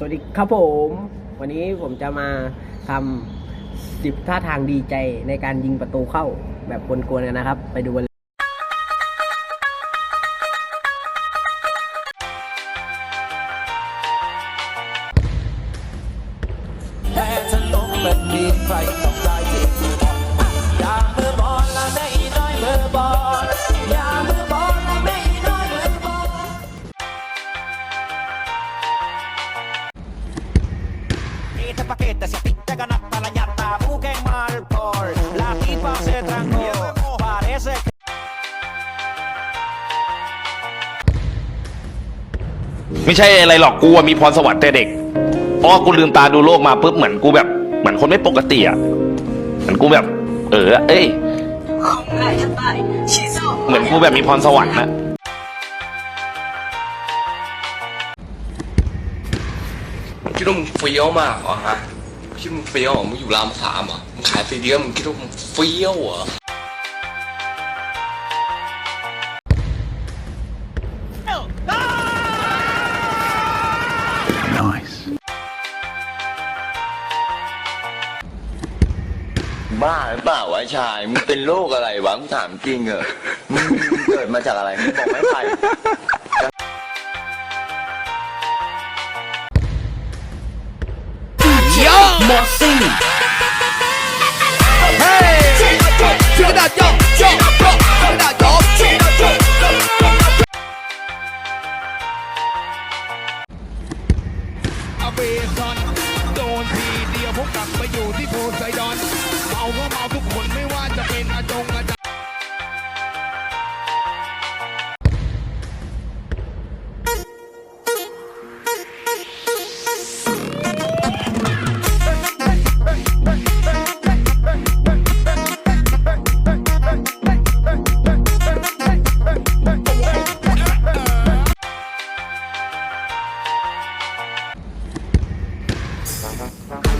สวัสดีครับผม วันนี้ผมจะมาทำสิบท่าทางดีใจในการยิงประตูเข้าแบบกวนๆกันนะครับ ไปดูกันเลย Esta paqueta se pinta ganar para la ñata, busquen mal por la tipa se trancó, parece que ไม่ใช่อะไรหรอกกูอะมีพรสวรรค์แต่เด็กเพราะว่ากูลืมตาดูโลกมาปุ๊บเหมือนกูแบบ เหมือนคนไม่ปกติอะ เหมือนกูแบบ เออ เอ้ย เหมือนกูแบบมีพรสวรรค์นะ คิดว่ามึงเฟี้ยวมากเหรอฮะคิดว่ามึงเฟี้ยวเหรอมึงอยู่รามสามเหรอมึงขายซีดีแล้วมึงคิดว่ามึงเฟี้ยวเหรอบ้าหรือเปล่าวะชายมึงเป็นโรคอะไรวะมึงถามจริงเหรอมึงเกิดมาจากอะไรมึงบอกไม่ไป อเบซอนโดนทีเดียวพวกกลับไปอยู่ที่โพไซดอนเมาก็เมาทุกคนไม่ว่าจะเป็นอาจง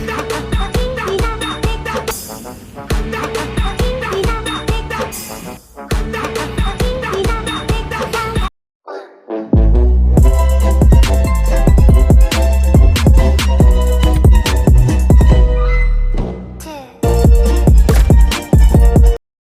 no, no, no.